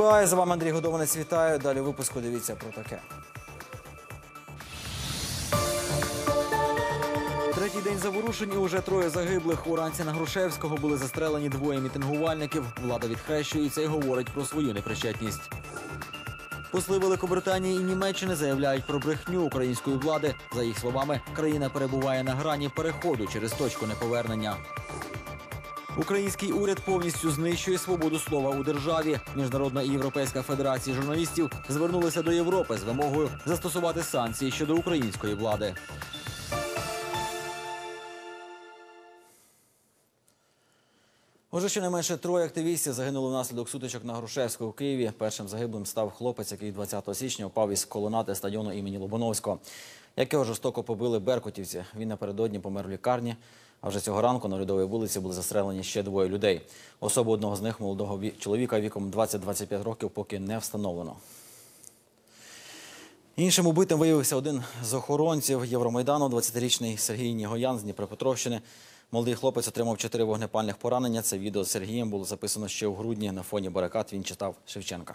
ТВА. З вами Андрій Годованець. Вітаю. Далі випуску дивіться про таке. Третій день заворушень і уже троє загиблих. Уранці на Грушевського були застрелені двоє мітингувальників. Влада відхрещується і говорить про свою непричетність. Посли Великобританії і Німеччини заявляють про брехню української влади. За їх словами, країна перебуває на грані переходу через точку неповернення. Український уряд повністю знищує свободу слова у державі. Міжнародна і європейська федерації журналістів звернулися до Європи з вимогою застосувати санкції щодо української влади. Уже щонайменше троє активістів загинули внаслідок сутичок на Грушевську у Києві. Першим загиблим став хлопець, який 20 січня впав із колонади стадіону імені Лобановського. Якого жорстоко побили беркутівці. Він напередодні помер в лікарні. А вже цього ранку на Льодовій вулиці були застрелені ще двоє людей. Особу одного з них, молодого чоловіка віком 20-25 років, поки не встановлено. Іншим убитим виявився один з охоронців Євромайдану, 20-річний Сергій Нігоян з Дніпропетровщини. Молодий хлопець отримав чотири вогнепальних поранення. Це відео з Сергієм було записано ще у грудні. На фоні барикад він читав Шевченка.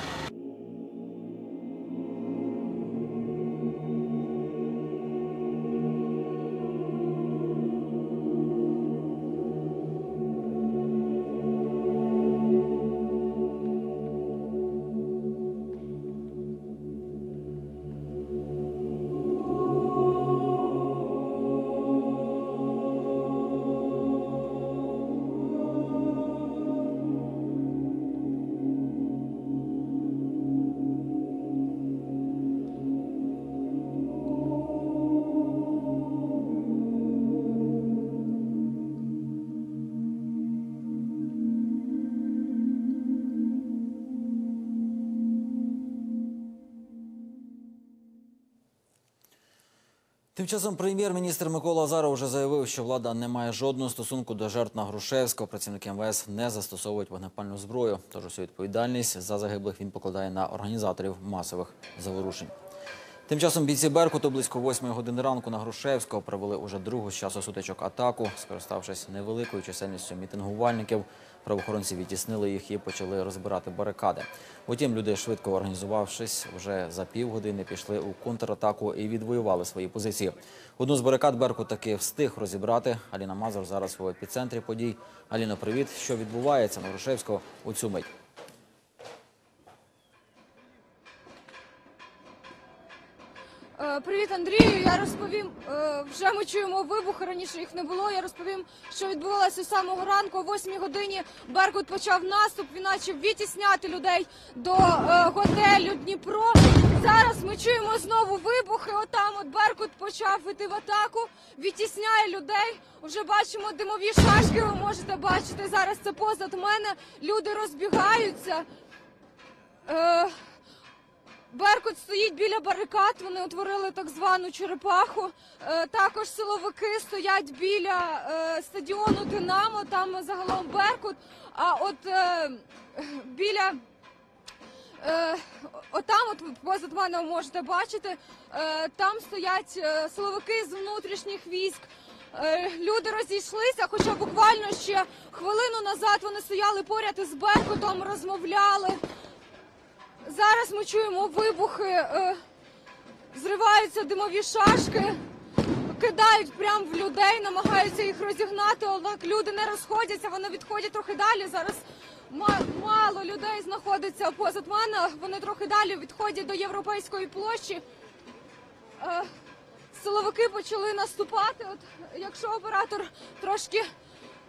Тим часом прем'єр-міністр Микола Азаров вже заявив, що влада не має жодного стосунку до жертв на Грушевського. Працівники МВС не застосовують вогнепальну зброю. Тож усю відповідальність за загиблих він покладає на організаторів масових заворушень. Тим часом бійці Беркуту близько 8 години ранку на Грушевського провели уже другу з часу сутичок атаку. Скориставшись невеликою чисельністю мітингувальників, правоохоронці відтіснили їх і почали розбирати барикади. Утім, люди, швидко організувавшись, вже за півгодини пішли у контратаку і відвоювали свої позиції. Одну з барикад Беркут таки встиг розібрати. Аліна Мазур зараз у епіцентрі подій. Аліно, привіт. Що відбувається на Грушевського у цю мить? Привіт, Андрію. Я розповім. е, Вже ми чуємо вибухи. Раніше їх не було. Я розповім, що відбувалося самого ранку. О 8 годині Беркут почав наступ. Він почав відтісняти людей до е, готелю Дніпро. Зараз ми чуємо знову вибухи. Отам от Беркут почав іти в атаку, відтісняє людей. Вже бачимо димові шашки. Ви можете бачити зараз. Це позад мене. Люди розбігаються. Е, Беркут стоїть біля барикад. Вони утворили так звану черепаху. Е, також силовики стоять біля е, стадіону Динамо. Там загалом Беркут. А от е, біля отам, от позад мене можете бачити, там стоять силовики з внутрішніх військ. Люди розійшлися, хоча буквально ще хвилину назад вони стояли поряд із Беркутом, розмовляли. Зараз ми чуємо вибухи, е, зриваються димові шашки, кидають прямо в людей, намагаються їх розігнати, однак люди не розходяться, вони відходять трохи далі. Зараз мало людей знаходиться позад мене, вони трохи далі відходять до європейської площі. Е, Силовики почали наступати. От якщо оператор трошки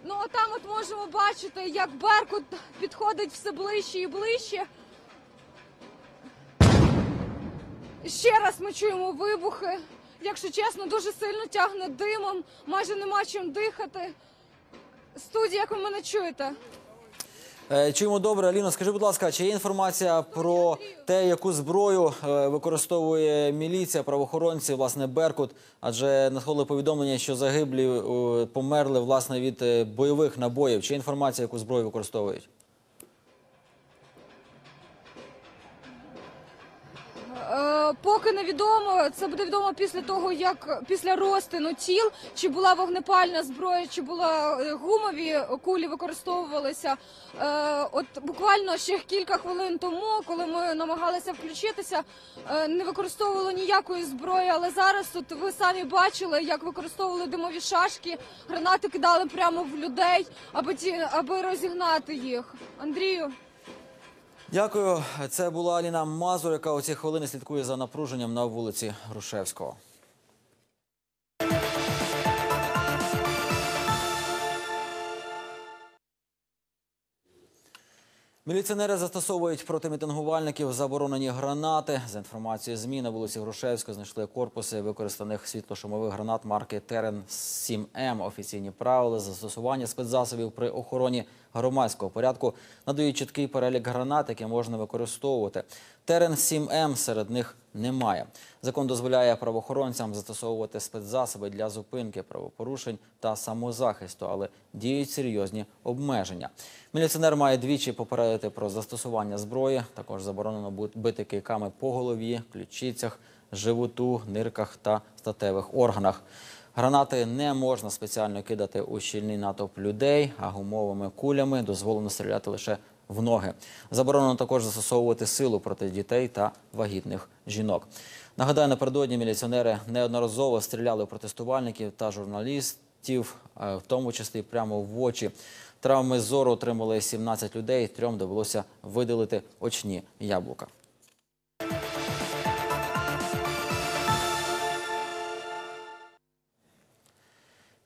Ну, отам от можемо бачити, як Беркут підходить все ближче і ближче. Ще раз ми чуємо вибухи. якщо чесно, дуже сильно тягне димом, майже нема чим дихати. Студія, як ви мене чуєте? Е, Чуємо добре. Аліно, скажи, будь ласка, чи є інформація про те, яку зброю е, використовує міліція, правоохоронці, власне, Беркут? Адже надходили повідомлення, що загиблі е, померли власне від бойових набоїв. Чи є інформація, яку зброю використовують? Поки невідомо. Це буде відомо після того, як після розтину тіл, чи була вогнепальна зброя, чи була е, гумові кулі використовувалися. Е, от буквально ще кілька хвилин тому, коли ми намагалися включитися, е, не використовували ніякої зброї. Але зараз тут ви самі бачили, як використовували димові шашки, гранати кидали прямо в людей, аби ті, аби розігнати їх. Андрію. Дякую. Це була Аліна Мазур, яка у ці хвилини слідкує за напруженням на вулиці Грушевського. Міліціонери застосовують проти мітингувальників заборонені гранати. За інформацією ЗМІ на вулиці Грушевського знайшли корпуси використаних світлошумових гранат марки Терен 7М. Офіційні правила застосування спецзасобів при охороні громадського порядку надають чіткий перелік гранат, які можна використовувати. Терен 7М серед них немає. Закон дозволяє правоохоронцям застосовувати спецзасоби для зупинки правопорушень та самозахисту, але діють серйозні обмеження. Міліціонер має двічі попередити про застосування зброї. Також заборонено бити кийками по голові, ключицях, животу, нирках та статевих органах. Гранати не можна спеціально кидати у щільний натовп людей, а гумовими кулями дозволено стріляти лише в ноги. Заборонено також застосовувати силу проти дітей та вагітних жінок. Нагадаю, напередодні міліціонери неодноразово стріляли у протестувальників та журналістів, е, в тому числі прямо в очі. Травми зору отримали 17 людей. Трьом довелося видалити очні яблука.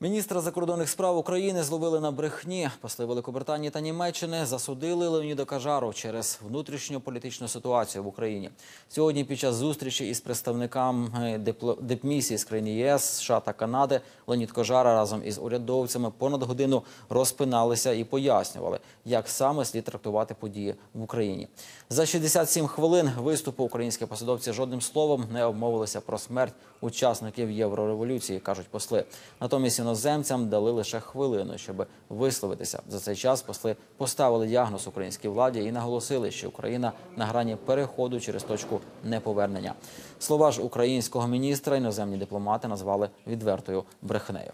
Міністра закордонних справ України зловили на брехні. Посли Великобританії та Німеччини засудили Леоніда Кажару через внутрішню політичну ситуацію в Україні. Сьогодні під час зустрічі із представниками дипмісії з країн ЄС, США та Канади Леонід Кожара разом із урядовцями понад годину розпиналися і пояснювали, як саме слід трактувати події в Україні. За 67 хвилин виступу українські посадовці жодним словом не обмовилися про смерть учасників єврореволюції, кажуть посли. Натомість іноземцям дали лише хвилину, щоб висловитися. За цей час посли поставили діагноз українській владі і наголосили, що Україна на грані переходу через точку неповернення. Слова ж українського міністра іноземні дипломати назвали відвертою брехнею.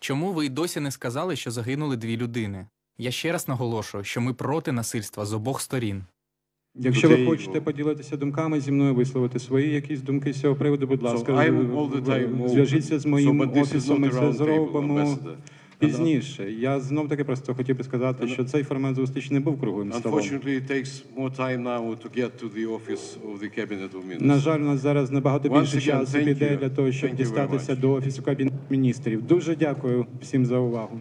Чому ви й досі не сказали, що загинули дві людини? Я ще раз наголошую, що ми проти насильства з обох сторін. Якщо ви хочете поділитися думками зі мною, висловити свої якісь думки з цього приводу, будь ласка, зв'яжіться з моїм офісом. Це зробимо пізніше. Я знов таки просто хотів би сказати, що цей формат зустрічі не був круглим столом. На жаль, у нас зараз набагато більше часу піде для того, щоб дістатися до офісу кабінету міністрів. Дуже дякую всім за увагу.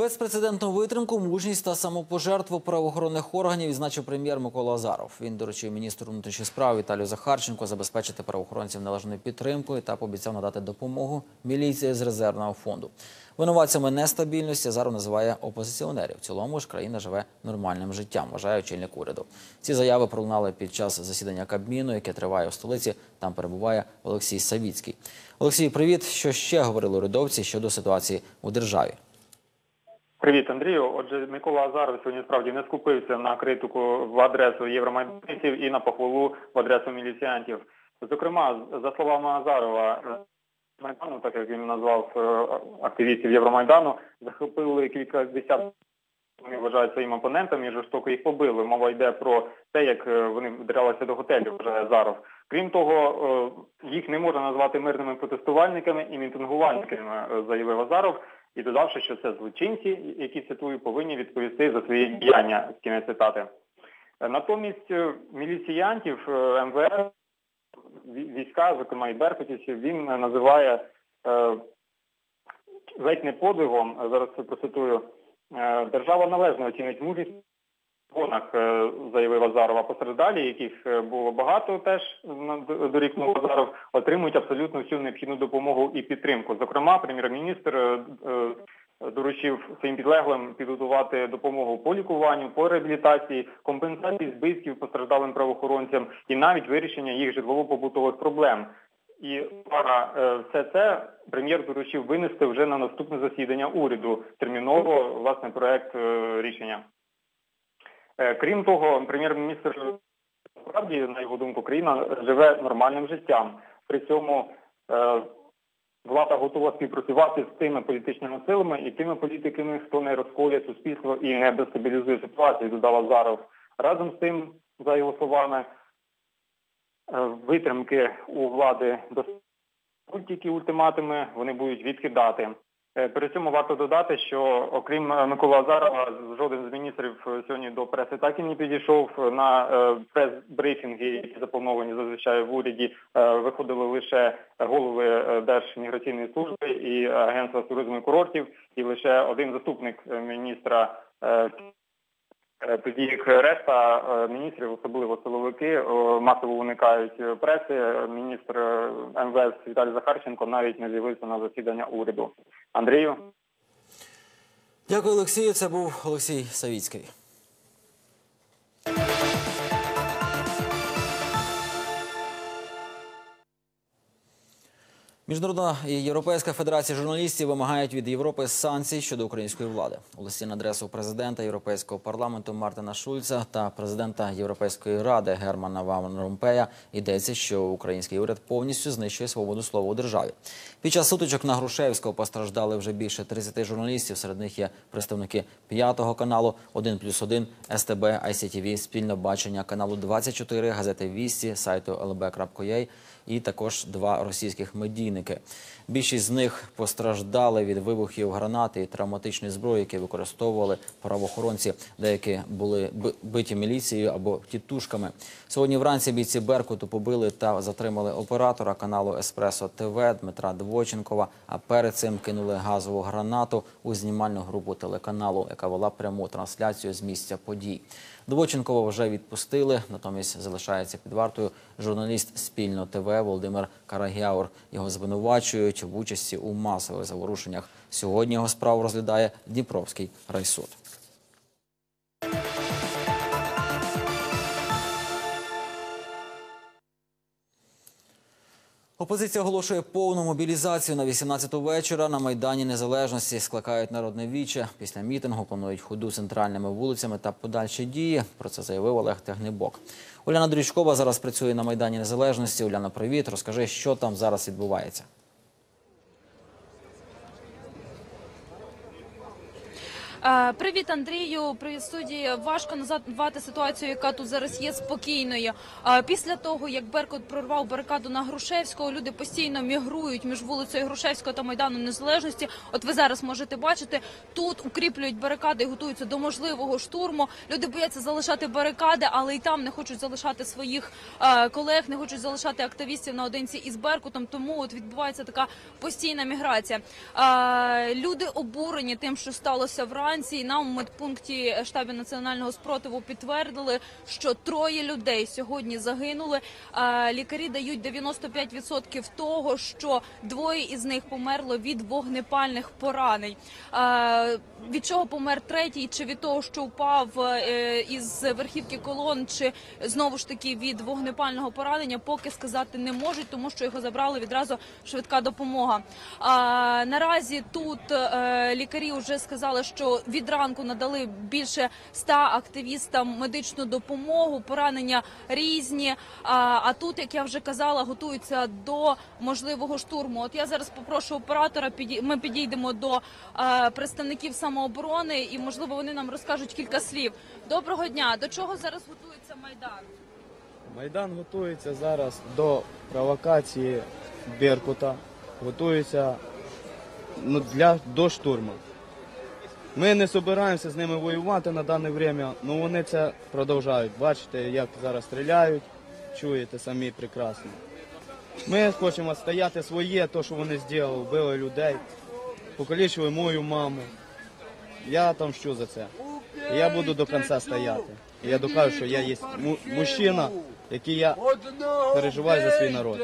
Безпрецедентну витримку, мужність та самопожертву правоохоронних органів відзначив прем'єр Микола Азаров. Він доручив міністру внутрішніх справ Віталію Захарченко забезпечити правоохоронців належною підтримкою та пообіцяв надати допомогу міліції з резервного фонду. Винуватцями нестабільності Азаров називає опозиціонерів. В цілому ж країна живе нормальним життям, вважає очільник уряду. Ці заяви пролунали під час засідання Кабміну, яке триває у столиці. Там перебуває Олексій Савіцький. Олексій, привіт. Що ще говорили урядовці щодо ситуації у державі? Привіт, Андрію. Отже, Микола Азаров сьогодні справді не скупився на критику в адресу євромайданців і на похвалу в адресу міліціантів. Зокрема, за словами Азарова, Майдану, так як він назвав е, активістів Євромайдану, захопили кілька десятків. Вони вважають своїм опонентами і жорстоко їх побили. Мова йде про те, як е, вони вдралися до готелю, вважає Азаров. Крім того, е, їх не можна назвати мирними протестувальниками і мітингувальниками, заявив Азаров і додавши, що це злочинці, які цитую, повинні відповісти за свої діяння. Кінець цитати. Е, Натомість е, міліціянтів МВР, МВС, війська, зокрема і Беркутівців, він е, називає е, ледь не подвигом, е, зараз це процитую, Е, Держава належно оцінить мужність гонах, е, заявив Азарова. Постраждалі, яких е, було багато теж дорікнув Азаров, отримують абсолютно всю необхідну допомогу і підтримку. Зокрема, прем'єр-міністр е, доручив своїм підлеглим підготувати допомогу по лікуванню, по реабілітації, компенсації збитків постраждалим правоохоронцям і навіть вирішення їх житлово-побутових проблем. І пара все це прем'єр доручив винести вже на наступне засідання уряду терміново власне проект рішення. Е, Крім того, прем'єр-міністр справді, на його думку, країна живе нормальним життям. При цьому е, влада готова співпрацювати з тими політичними силами і тими політиками, хто не розколює суспільство і не дестабілізує ситуацію, додав Азаров. Разом з тим, за його словами, е, витримки у влади до тільки ультиматуми вони будуть відкидати. Е, При цьому варто додати, що окрім е, Миколи Азарова, жоден з міністрів е, сьогодні до преси так і не підійшов на прес-брифінги, які заплановані зазвичай в уряді. Виходили лише голови Держміграційної служби і Агентства з туризму і курортів, і лише один заступник міністра. Е, Тоді як решта е, міністрів, особливо силовики, е, масово уникають преси. Міністр МВС Віталій Захарченко навіть не з'явився на засідання уряду. Андрію. Дякую, Олексію. Це був Олексій Савіцький. Міжнародна і Європейська федерація журналістів вимагають від Європи санкцій щодо української влади. У листі на адресу президента Європейського парламенту Мартина Шульца та президента Європейської ради Германа Ван Ромпея йдеться, що український уряд повністю знищує свободу слова у державі. Під час сутичок на Грушевського постраждали вже більше 30 журналістів. Серед них є представники п'ятого каналу, 1+,1, СТБ, ICTV, спільне бачення каналу 24, газети Вісті, сайту lb.ua і також два російських медійники. Більшість з них постраждали від вибухів гранати і травматичної зброї, які використовували правоохоронці. Деякі були би- биті міліцією або тітушками. Сьогодні вранці бійці Беркуту побили та затримали оператора каналу Еспресо ТВ Дмитра Двоченкова. А перед цим кинули газову гранату у знімальну групу телеканалу, яка вела пряму трансляцію з місця подій. Двоченкова вже відпустили, натомість залишається під вартою журналіст спільно ТВ Володимир Карагяур. Його звинувачують в участі у масових заворушеннях. Сьогодні його справу розглядає Дніпровський райсуд. Опозиція оголошує повну мобілізацію на 18-ту вечора. На Майдані Незалежності скликають народне віче. Після мітингу планують ходу центральними вулицями та подальші дії. Про це заявив Олег Тегнебок. Уляна Дрючкова зараз працює на Майдані Незалежності. Уляна, привіт. Розкажи, що там зараз відбувається. Привіт, Андрію. Привіт, студії. Важко назвати ситуацію, яка тут зараз є спокійною. Е, Після того, як Беркут прорвав барикаду на Грушевського, люди постійно мігрують між вулицею Грушевського та Майданом Незалежності. От ви зараз можете бачити, тут укріплюють барикади і готуються до можливого штурму. Люди бояться залишати барикади, але і там не хочуть залишати своїх е, колег, не хочуть залишати активістів наодинці із Беркутом. Тому от відбувається така постійна міграція. Е, Люди обурені тим, що сталося вранці. І Нам медпункті штабу національного спротиву підтвердили, що троє людей сьогодні загинули. Е, Лікарі дають 95% того, що двоє із них померло від вогнепальних поранень. Е, Від чого помер третій? Чи від того, що впав е, із верхівки колон, чи знову ж таки від вогнепального поранення, поки сказати не можуть, тому що його забрали відразу швидка допомога. Наразі тут лікарі вже сказали, що від ранку надали більше ста активістам медичну допомогу. Поранення різні. А, тут, як я вже казала, готуються до можливого штурму. От я зараз попрошу оператора. Ми підійдемо до е, представників самооборони, і можливо вони нам розкажуть кілька слів. Доброго дня. До чого зараз готується майдан? Майдан готується зараз до провокації Беркута, готується ну, для, до штурму. Ми не збираємося з ними воювати на дане час, але вони це продовжують. Бачите, як зараз стріляють, чуєте самі прекрасно. Ми хочемо стояти своє, те, що вони зробили, вбили людей, покалічили мою маму. я отомщу за це. Я буду до кінця стояти. Я докажу, що я є мужчина, який я переживаю за свій народ.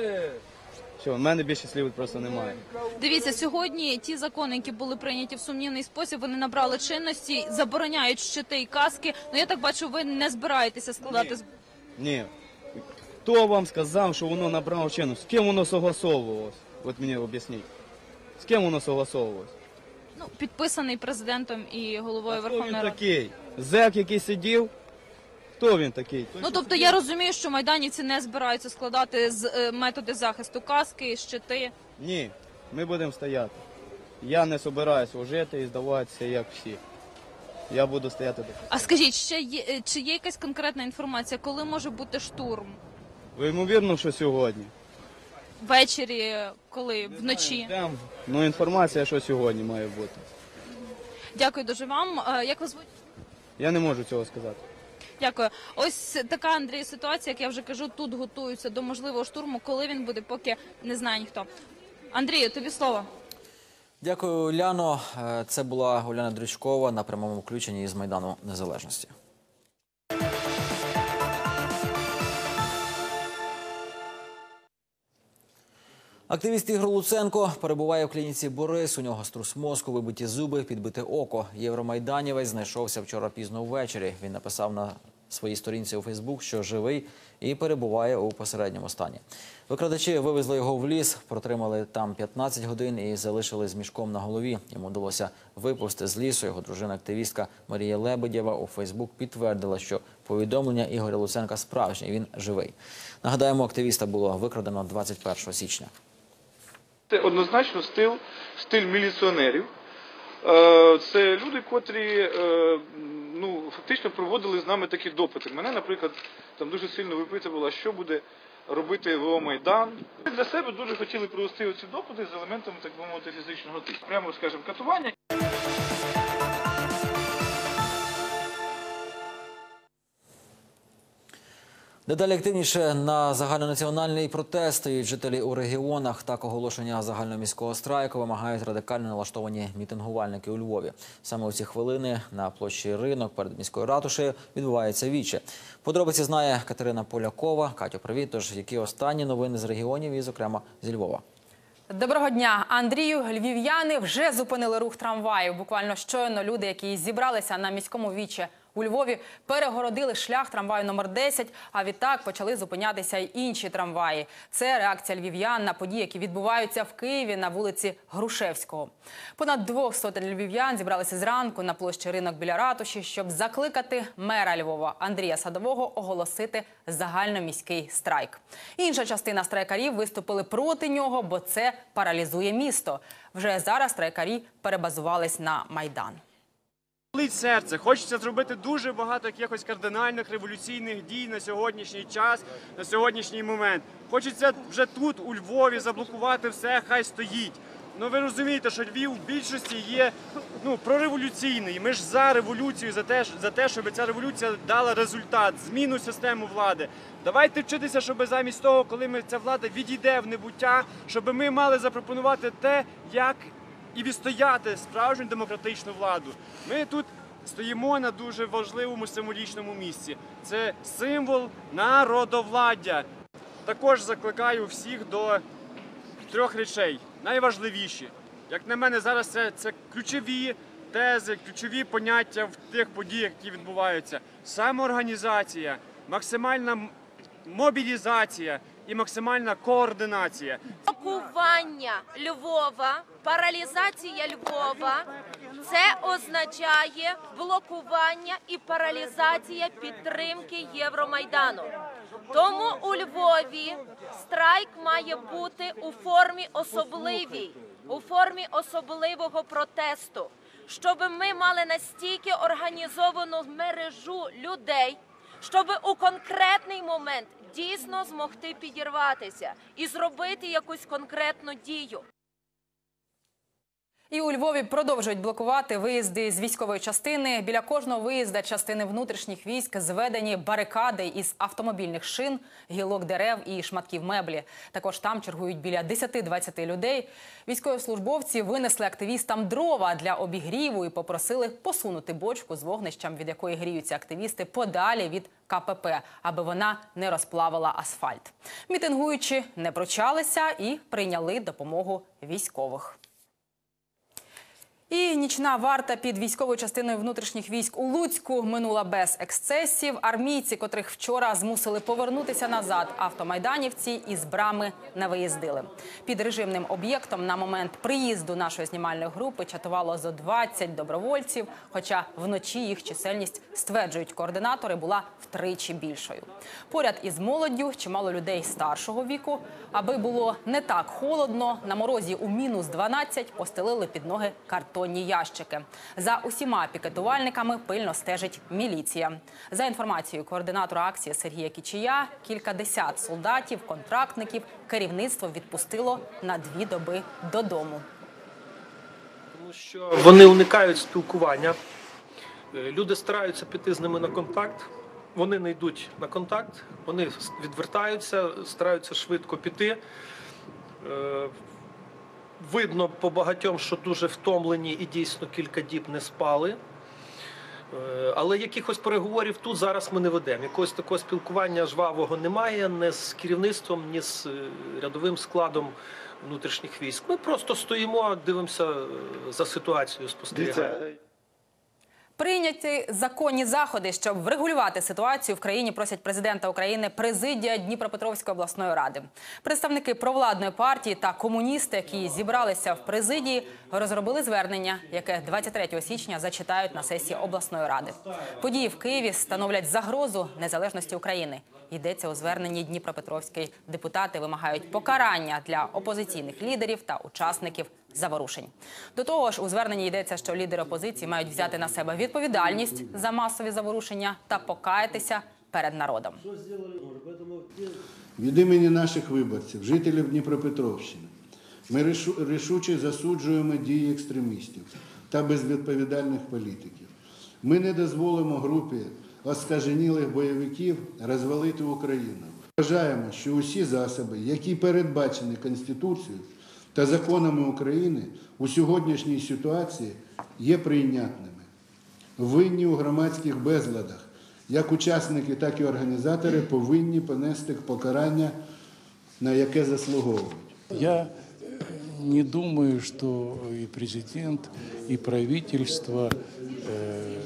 Все, в мене більше слів просто немає. Дивіться, сьогодні ті закони, які були прийняті в сумнівний спосіб, вони набрали чинності, забороняють щити і каски. Ну я так бачу, ви не збираєтеся складати Ні. Хто вам сказав, що воно набрало чинність? З ким воно согласовувалось? От мені об'ясніть. З ким воно согласовувалось? ну, підписаний президентом і головою А хто він Верховної Ради. такий? Зек, який сидів? Хто він такий? Ну тобто я розумію, що майданівці не збираються складати з е, методи захисту каски, щити. Ні, ми будемо стояти. Я не собираюсь жити і здаватися, як всі. Я буду стояти до. А скажіть, ще є е, чи є якась конкретна інформація, коли може бути штурм? Ви ймовірно, що сьогодні? Ввечері, коли вночі? Ждем. Ну, інформація, що сьогодні має бути. Дякую дуже вам. Е, Як вас звуть? Я не можу цього сказати. Дякую. Ось така Андрій ситуація, як я вже кажу, тут готуються до можливого штурму. Коли він буде, поки не знає ніхто. Андрію, тобі слово. Дякую, Уляно. Е, Це була Уляна Дрючкова на прямому включенні із Майдану Незалежності. Активіст Ігор Луценко перебуває в клініці Борис. У нього струс мозку, вибиті зуби, підбите око. Євромайданівець знайшовся вчора пізно ввечері. Він написав на своїй сторінці у Фейсбук, що живий і перебуває у посередньому стані. Викрадачі вивезли його в ліс, протримали там 15 годин і залишили з мішком на голові. Йому вдалося випусти з лісу. Його дружина-активістка Марія Лебедєва у Фейсбук підтвердила, що повідомлення Ігоря Луценка справжнє. Він живий. Нагадаємо, активіста було викрадено 21 січня. Це однозначно стиль, стиль міліціонерів. Е, Це люди, котрі е, ну, фактично проводили з нами такі допити. Мене, наприклад, там дуже сильно випитувало, що буде робити ВО Майдан. Ми для себе дуже хотіли провести оці допити з елементами, так би мовити, фізичного тиску. Прямо, скажімо, катування. Дедалі активніше на загальнонаціональний протест стають жителі у регіонах. Так оголошення загальноміського страйку вимагають радикально налаштовані мітингувальники у Львові. Саме у ці хвилини на площі ринок перед міською ратушею відбувається віче. Подробиці знає Катерина Полякова. Катю, привіт. Тож які останні новини з регіонів і, зокрема, зі Львова. Доброго дня, Андрію. Львів'яни вже зупинили рух трамваїв. Буквально щойно люди, які зібралися на міському вічі у Львові, перегородили шлях трамваю номер 10, А відтак почали зупинятися й інші трамваї. Це реакція львів'ян на події, які відбуваються в Києві на вулиці Грушевського. Понад двох сотень львів'ян зібралися зранку на площі ринок біля ратуші, щоб закликати мера Львова Андрія Садового оголосити загальноміський страйк. Інша частина страйкарів виступили проти нього, бо це паралізує місто. Вже зараз страйкарі перебазувались на майдан. Болить серце. Хочеться зробити дуже багато якихось кардинальних революційних дій на сьогоднішній час, на сьогоднішній момент. Хочеться вже тут, у Львові, заблокувати все, хай стоїть. Ну ви розумієте, що Львів в більшості є ну прореволюційний. Ми ж за революцію, за те, за те, щоб ця революція дала результат, зміну систему влади. Давайте вчитися, щоб замість того, коли ми ця влада відійде в небуття, щоб ми мали запропонувати те, як і відстояти справжню демократичну владу. Ми тут стоїмо на дуже важливому символічному місці. Це символ народовладдя. Також закликаю всіх до трьох речей. Найважливіші, як на мене, зараз це, це ключові тези, ключові поняття в тих подіях, які відбуваються. Самоорганізація, максимальна мобілізація і максимальна координація. Блокування Львова, паралізація Львова це означає блокування і паралізація підтримки Євромайдану. Тому у Львові страйк має бути у формі особливій, у формі особливого протесту, щоб ми мали настільки організовану мережу людей, щоб у конкретний момент дійсно змогти підірватися і зробити якусь конкретну дію. І у Львові продовжують блокувати виїзди з військової частини. Біля кожного виїзда частини внутрішніх військ зведені барикади із автомобільних шин, гілок дерев і шматків меблі. Також там чергують біля 10-20 людей. Військовослужбовці винесли активістам дрова для обігріву і попросили посунути бочку з вогнищем, від якої гріються активісти, подалі від КПП, аби вона не розплавила асфальт. Мітингуючі не прочалися і прийняли допомогу військових. І нічна варта під військовою частиною внутрішніх військ у Луцьку минула без ексцесів. Армійці, котрих вчора змусили повернутися назад, автомайданівці із брами не виїздили. Під режимним об'єктом на момент приїзду нашої знімальної групи чатувало зо 20 добровольців. Хоча вночі їх чисельність стверджують координатори була втричі більшою. Поряд із молоддю чимало людей старшого віку. Аби було не так холодно, на морозі у мінус 12 постелили під ноги картонні ящики. За усіма пікетувальниками пильно стежить міліція. За інформацією координатора акції Сергія Кічія, кількадесят солдатів, контрактників керівництво відпустило на дві доби додому. Тому що вони уникають спілкування. Е, Люди стараються піти з ними на контакт. Вони не йдуть на контакт, вони відвертаються, стараються швидко піти. Видно по багатьом, що дуже втомлені і дійсно кілька діб не спали. Е, Але якихось переговорів тут зараз ми не ведемо. Якогось такого спілкування жвавого немає ні з керівництвом, ні з е, рядовим складом внутрішніх військ. Ми просто стоїмо, дивимося е, за ситуацією, спостерігаємо. Прийняти законні заходи, щоб врегулювати ситуацію в країні, просять президента України президія Дніпропетровської обласної ради. Представники провладної партії та комуністи, які зібралися в президії, розробили звернення, яке 23 січня зачитають на сесії обласної ради. Події в Києві становлять загрозу незалежності України. Йдеться у зверненні Дніпропетровської депутати вимагають покарання для опозиційних лідерів та учасників заворушень. До того ж, у зверненні йдеться, що лідери опозиції мають взяти на себе відповідальність за масові заворушення та покаятися перед народом. Від імені наших виборців, жителів Дніпропетровщини, ми рішуче засуджуємо дії екстремістів та безвідповідальних політиків. Ми не дозволимо групі оскаженілих бойовиків розвалити Україну. Вважаємо, що усі засоби, які передбачені Конституцією та законами України у сьогоднішній ситуації, є прийнятними. Винні у громадських безладах як учасники, так і організатори повинні понести покарання, на яке заслуговують. Я э, не думаю, что и президент, и правительство э,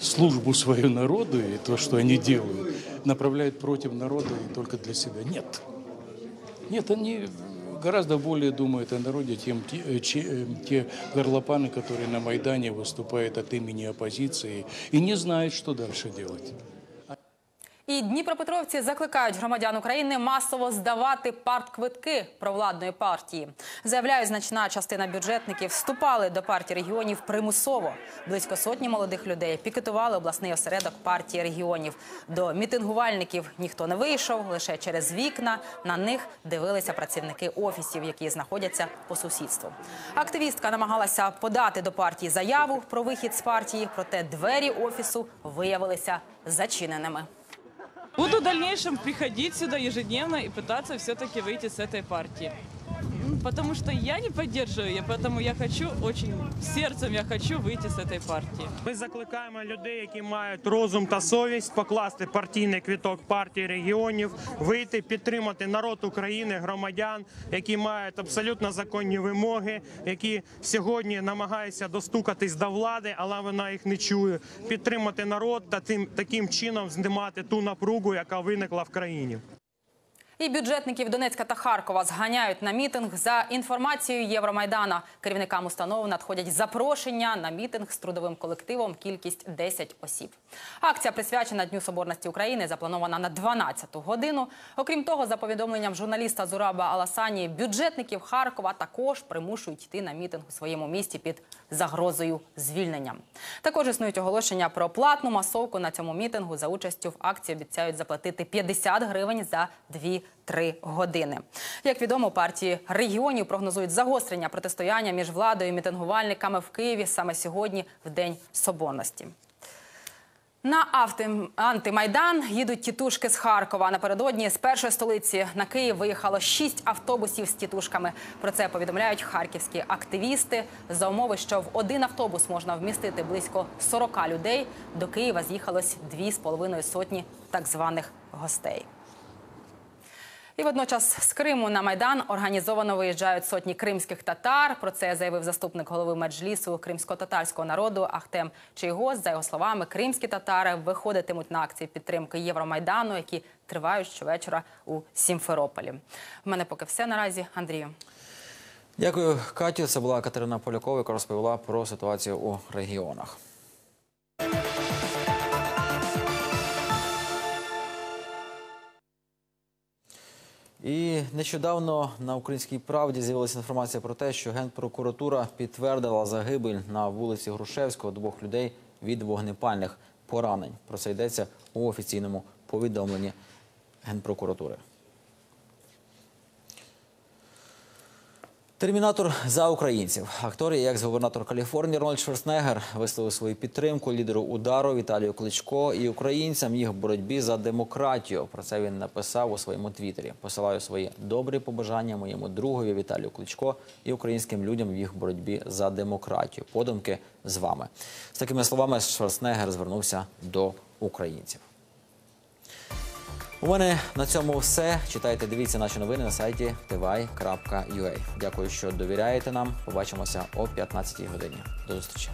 службу свою народу и то, что они делают, направляют против народа и только для себя. Нет. Нет, они гораздо более думают о народе, чем те, э, че- э, те горлопаны, которые на Майдане выступают от имени оппозиции и не знают, что дальше делать. І Дніпропетровці закликають громадян України масово здавати партквитки провладної партії. Заявляють, значна частина бюджетників вступали до партії регіонів примусово. Близько сотні молодих людей пікетували обласний осередок партії регіонів. До мітингувальників ніхто не вийшов. Лише через вікна на них дивилися працівники офісів, які знаходяться по сусідству. Активістка намагалася подати до партії заяву про вихід з партії, проте двері офісу виявилися зачиненими. Буду в дальнейшем приходить сюда ежедневно и пытаться все-таки выйти с этой партии. М, Потому что я не поддерживаю ее, поэтому я хочу, очень сердцем я хочу выйти с этой партии. Ми закликаємо людей, які мають розум та совість, покласти партійний квіток партії регіонів, вийти, підтримати народ України, громадян, які мають абсолютно законні вимоги, які сьогодні намагаються достукатись до влади, але вона їх не чує. Підтримати народ та тим таким чином знімати ту напругу, яка виникла в країні. І бюджетників Донецька та Харкова зганяють на мітинг. За інформацією Євромайдана, керівникам установ надходять запрошення на мітинг з трудовим колективом. Кількість 10 осіб. Акція присвячена Дню Соборності України, запланована на 12-ту годину. Окрім того, за повідомленням журналіста Зураба Аласані, бюджетників Харкова також примушують йти на мітинг у своєму місті під загрозою звільнення. Також існують оголошення про платну масовку на цьому мітингу. За участю в акції обіцяють заплатити 50 гривень за дві 2-3 години. Як відомо, партії регіонів прогнозують загострення протистояння між владою і мітингувальниками в Києві саме сьогодні, в День Соборності. На авти- антимайдан їдуть тітушки з Харкова. Напередодні з першої столиці на Київ виїхало шість автобусів з тітушками. Про це повідомляють харківські активісти. За умови, що в один автобус можна вмістити близько 40 людей. До Києва з'їхалось дві з половиною сотні так званих гостей. І водночас з Криму на майдан організовано виїжджають сотні кримських татар. Про це заявив заступник голови меджлісу кримсько-татарського народу Ахтем Чийгоз. За його словами, кримські татари виходитимуть на акції підтримки Євромайдану, які тривають щовечора у Сімферополі. У мене поки все наразі. Андрію. Дякую, Катю. Це була Катерина Полякова, яка розповіла про ситуацію у регіонах. І нещодавно на українській правді з'явилася інформація про те, що генпрокуратура підтвердила загибель на вулиці Грушевського двох людей від вогнепальних поранень. Про це йдеться у офіційному повідомленні генпрокуратури. Термінатор за українців. Актор і екс-губернатор Каліфорнії Рональд Шварценеггер висловив свою підтримку лідеру удару Віталію Кличко і українцям їх боротьбі за демократію. Про це він написав у своєму твіттері. Посилаю свої добрі побажання моєму другові Віталію Кличко і українським людям в їх боротьбі за демократію. Подумки з вами. З такими словами Шварценеггер звернувся до українців. У мене на цьому все. Читайте, дивіться наші новини на сайті tvi.ua. Дякую, що довіряєте нам. Побачимося о 15 годині. До зустрічі.